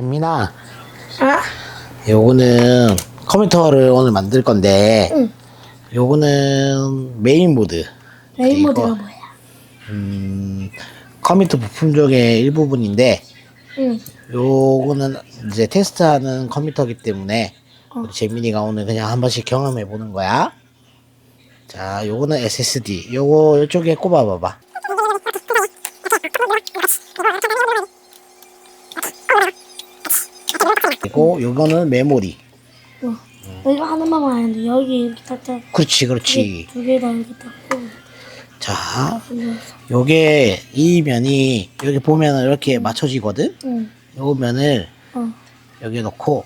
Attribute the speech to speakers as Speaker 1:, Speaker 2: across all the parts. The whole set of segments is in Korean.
Speaker 1: 재민아,
Speaker 2: 아,
Speaker 1: 요거는 컴퓨터를 오늘 만들 건데,
Speaker 2: 응.
Speaker 1: 요거는 메인 모드.
Speaker 2: 레인 모드가 뭐야?
Speaker 1: 음, 컴퓨터 부품 중의 일부분인데,
Speaker 2: 응.
Speaker 1: 요거는 이제 테스트하는 컴퓨터기 때문에,
Speaker 2: 어.
Speaker 1: 우리 재민이가 오늘 그냥 한 번씩 경험해 보는 거야. 자, 요거는 SSD. 요거 이쪽에 꼽아봐봐. 그리고 요거는 메모리.
Speaker 2: 어. 이거 하나만 하는데 여기 이렇게 딱딱
Speaker 1: 그렇지, 그렇지.
Speaker 2: 두 개 다 이렇게 딱
Speaker 1: 자. 요게 이 면이 여기 보면은 이렇게 맞춰지거든.
Speaker 2: 응.
Speaker 1: 요 면을
Speaker 2: 어.
Speaker 1: 여기 넣고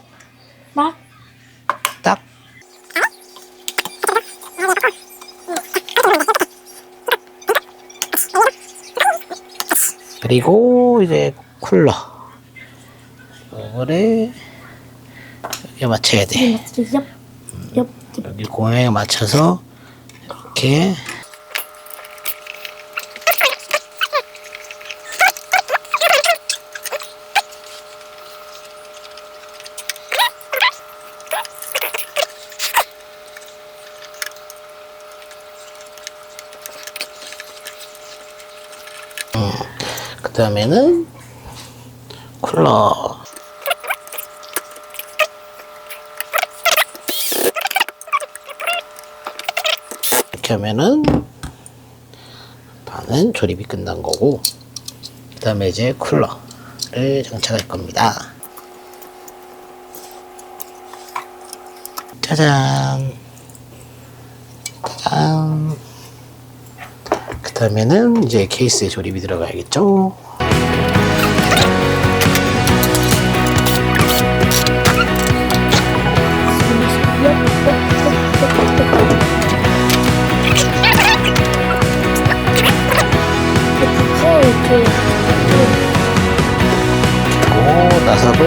Speaker 2: 막
Speaker 1: 딱 그리고 이제 쿨러 이거를 여기 맞춰야 돼.
Speaker 2: 이렇게 옆, 옆, 옆.
Speaker 1: 여기 공양에 맞춰서 이렇게 그 다음에는 쿨러 이렇게 하면은 반은 조립이 끝난 거고 그 다음에 이제 쿨러를 장착할 겁니다. 짜잔. 짜잔. 그 다음에는 이제 케이스에 조립이 들어가야겠죠
Speaker 2: 이렇게
Speaker 1: 그리고 나사도.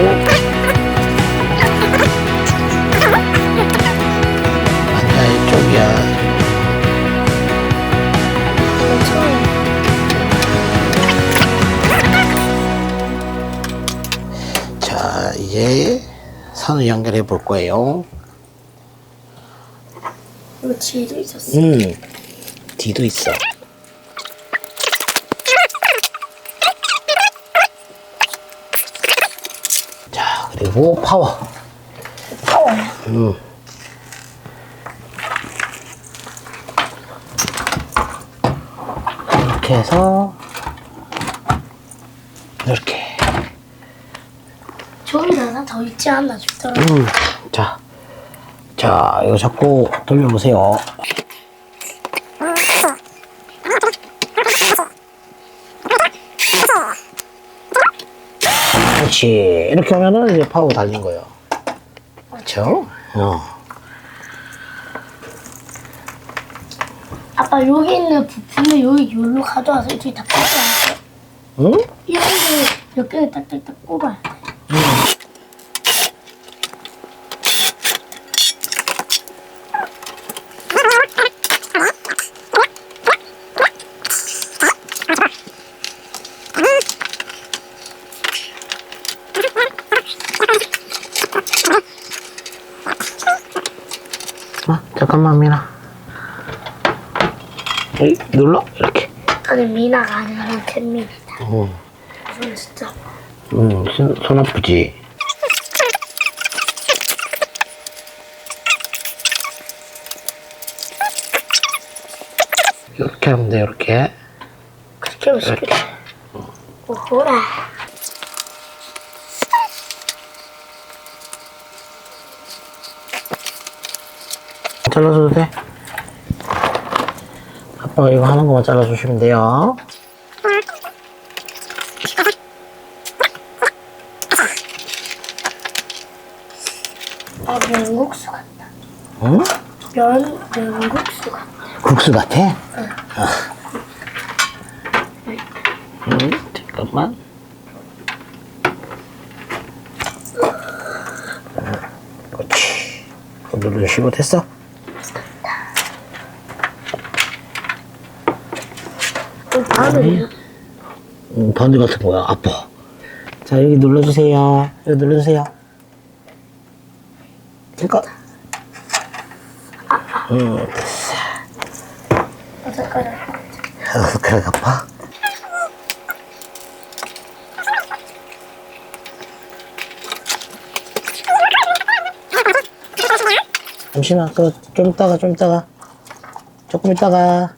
Speaker 1: 아니야 이쪽이야. 자 이제 선을 연결해 볼 거예요.
Speaker 2: 이거 뒤에도 있었어.
Speaker 1: 음 뒤도 있어 그리고 파워
Speaker 2: 파워야.
Speaker 1: 음. 이렇게 해서 이렇게
Speaker 2: 하나 더 있지 않나 싶더라.
Speaker 1: 음, 자, 자, 이거 자꾸 돌려보세요. 그렇지. 이렇게 하면은 이제 파워 달린 거예요. 그렇죠? 어.
Speaker 2: 아빠 여기 있는 부품을 여기 여기로 가져와서 이렇게 다 꽂아야 돼.
Speaker 1: 응?
Speaker 2: 이렇게 몇 개를 딱딱딱 꼽아야 돼.
Speaker 1: 어, 잠깐만, 미나. 에이, 눌러? 이렇게.
Speaker 2: 아니 미나가 아니라 캔미니다.
Speaker 1: 어.
Speaker 2: 이건 진짜.
Speaker 1: 음, 손, 손 아프지? 이렇게 하면 돼, 이렇게.
Speaker 2: 그렇게 하면 쉽겠다. 오호라.
Speaker 1: 잘라줘도 돼? 아빠가 이거 하는 거만 잘라주시면 돼요.
Speaker 2: 아 면국수 같다.
Speaker 1: 응?
Speaker 2: 면 면국수 같다.
Speaker 1: 국수 같아? 아. 응, 잠깐만. 그렇지. 누르시고 됐어?
Speaker 2: 그 바늘
Speaker 1: 음, 바늘 같은 거야. 아파. 자, 여기 눌러주세요. 여기 눌러주세요. 이거. 음,
Speaker 2: 어떡하냐.
Speaker 1: 그래, 아파. 잠시만, 그, 좀 있다가, 좀 있다가. 조금 있다가.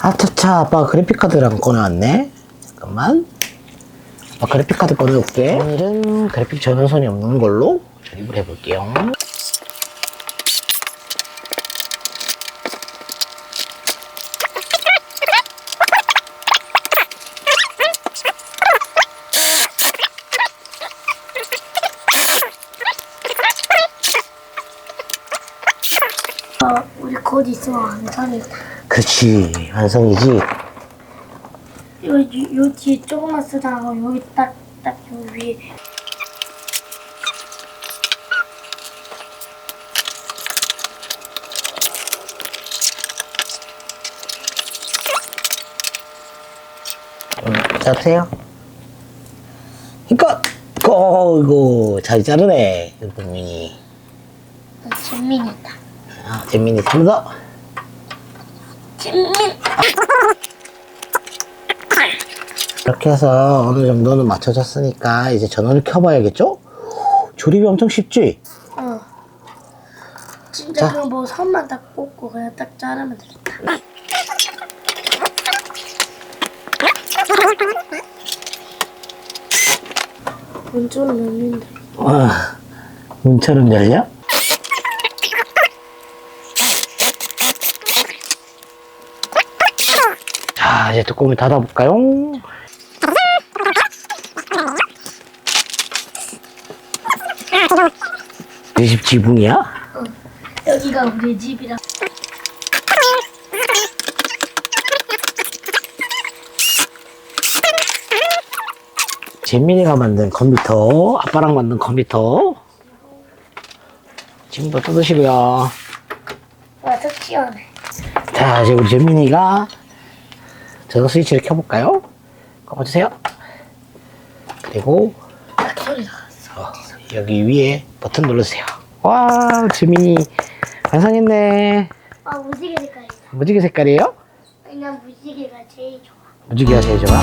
Speaker 1: 아차차, 아빠 그래픽카드랑 꺼내왔네? 잠깐만. 아빠 그래픽카드 꺼내올게. 오늘은 그래픽 전원선이 없는 걸로 조립을 해볼게요.
Speaker 2: 어, 우리 곧 있으면 완성이다.
Speaker 1: 그치, 완성이지?
Speaker 2: 요, 요, 요 뒤에 조금만 쓰다가 여기 딱, 딱요 위에.
Speaker 1: 음, 자세요. 이거, 어, 이거 잘 자르네, 분명히.
Speaker 2: 진민이다.
Speaker 1: 아, 재민이 좀 더. 이렇게 해서 어느 정도는 맞춰졌으니까 이제 전원을 켜봐야겠죠? 조립이 엄청 쉽지?
Speaker 2: 어. 진짜
Speaker 1: 자.
Speaker 2: 그거 뭐 선만 딱 꽂고 그냥 딱 자르면 되겠다. 문조는 열린다.
Speaker 1: 와, 문처럼 열려? 자, 이제 뚜껑을 닫아볼까요? 내 집 지붕이야?
Speaker 2: 여기가 우리 집이라.
Speaker 1: 재민이가 만든 컴퓨터, 아빠랑 만든 컴퓨터. 지금부터 뜯으시고요.
Speaker 2: 와, çok 시원해.
Speaker 1: 자, 이제 우리 재민이가 저거 스위치를 켜볼까요? 꺼봐주세요. 그리고. 어, 여기 위에 버튼 눌러주세요. 와, 재민이 완성했네.
Speaker 2: 아, 무지개 색깔이다.
Speaker 1: 무지개 색깔이에요?
Speaker 2: 그냥 무지개가 제일 좋아.
Speaker 1: 무지개가 제일 좋아.